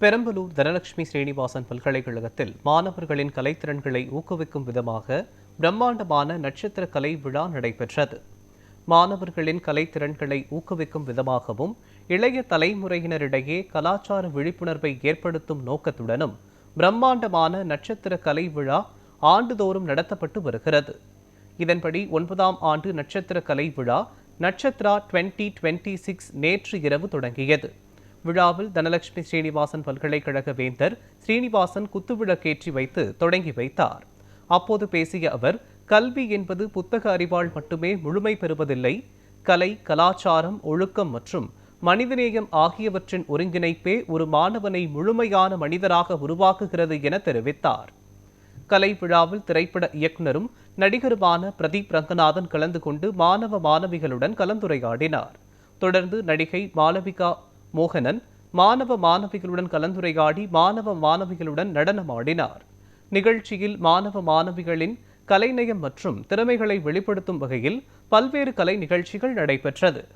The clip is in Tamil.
பெரம்பலூர் தனலட்சுமி ஸ்ரீனிவாசன் பல்கலைக்கழகத்தில் மாணவர்களின் கலைத்திறன்களை ஊக்குவிக்கும் விதமாக பிரம்மாண்டமான நட்சத்திர கலை விழா நடைபெற்றது. மாணவர்களின் கலைத்திறன்களை ஊக்குவிக்கும் விதமாகவும் இளைய தலைமுறையினரிடையே கலாச்சார விழிப்புணர்வை ஏற்படுத்தும் நோக்கத்துடனும் பிரம்மாண்டமான நட்சத்திர கலை விழா ஆண்டுதோறும் நடத்தப்பட்டு வருகிறது. இதன்படி ஒன்பதாம் ஆண்டு நட்சத்திர கலை விழா நட்சத்திரா டுவெண்ட்டி டுவெண்ட்டி சிக்ஸ் நேற்று இரவு தொடங்கியது. விழாவில் தனலட்சுமி ஸ்ரீனிவாசன் பல்கலைக்கழக வேந்தர் ஸ்ரீனிவாசன் குத்துவிளக்கேற்றி வைத்து தொடங்கி வைத்தார். அப்போது பேசிய அவர் கல்வி என்பது புத்தக அறிவால் மட்டுமே முழுமை பெறுவதில்லை. கலை கலாச்சாரம் ஒழுக்கம் மற்றும் மனிதநேயம் ஆகியவற்றின் ஒருங்கிணைப்பே ஒரு மாணவனை முழுமையான மனிதராக உருவாக்குகிறது என தெரிவித்தார். கலை விழாவில் திரைப்பட இயக்குனரும் நடிகருமான பிரதீப் ரங்கநாதன் கலந்து கொண்டு மாணவ மாணவிகளுடன் கலந்துரையாடினார். தொடர்ந்து நடிகை மாளவிகா மோகனன் மாணவ மாணவிகளுடன் கலந்துரையாடி மாணவ மாணவிகளுடன் நடனமாடினார். நிகழ்ச்சியில் மாணவ மாணவிகளின் கலைநயம் மற்றும் திறமைகளை வெளிப்படுத்தும் வகையில் பல்வேறு கலை நிகழ்ச்சிகள் நடைபெற்றது.